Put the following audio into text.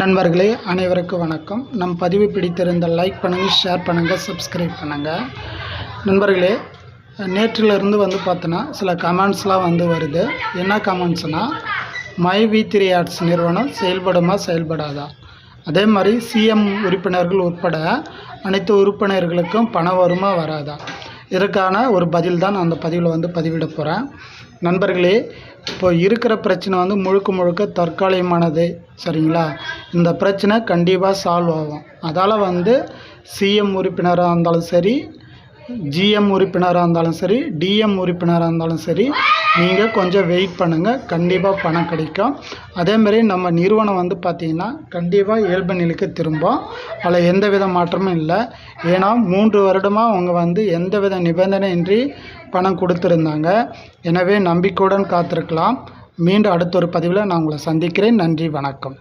நண்பர்களே அனைவருக்கும் வணக்கம். நம் பதிவு பிடித்திருந்த லைக் பண்ணுங்கள் ஷேர் பண்ணுங்கள் சப்ஸ்கிரைப் பண்ணுங்கள் நண்பர்களே நேற்றிலிருந்து வந்து பார்த்தோன்னா சில கமெண்ட்ஸ்லாம் வந்து வருது. என்ன கமெண்ட்ஸ்னால் மை வி த்ரீ ஆர்ட்ஸ் நிறுவனம் செயல்படுமா செயல்படாதா? அதே மாதிரி சிஎம் உறுப்பினர்கள் உட்பட அனைத்து உறுப்பினர்களுக்கும் பணம் வருமா வராதா? இதற்கான ஒரு பதில் தான் நான் அந்த பதிவில் வந்து பதிவிட போகிறேன் நண்பர்களே இப்போ இருக்கிற பிரச்சனை வந்து முழுக்க முழுக்க தற்காலிகமானது சரிங்களா? இந்த பிரச்சனை கண்டிப்பாக சால்வ் ஆகும். அதால் வந்து சிஎம் உறுப்பினராக இருந்தாலும் சரி ஜிஎம் உறுப்பினராக இருந்தாலும் சரி டிஎம் உறுப்பினராக இருந்தாலும் சரி நீங்கள் கொஞ்சம் வெயிட் பண்ணுங்கள் கண்டிப்பாக பணம் கிடைக்கும். அதேமாரி நம்ம நிறுவனம் வந்து பார்த்திங்கன்னா கண்டிப்பாக இயல்பு நிலைக்கு திரும்பும். அதில் எந்த வித மாற்றமும் இல்லை. ஏன்னா மூன்று வருடமாக அவங்க வந்து எந்த வித நிபந்தனையின்றி பணம் கொடுத்துருந்தாங்க. எனவே நம்பிக்கையுடன் காத்திருக்கலாம். மீண்டும் அடுத்த ஒரு பதிவில் நான் உங்களை சந்திக்கிறேன். நன்றி வணக்கம்.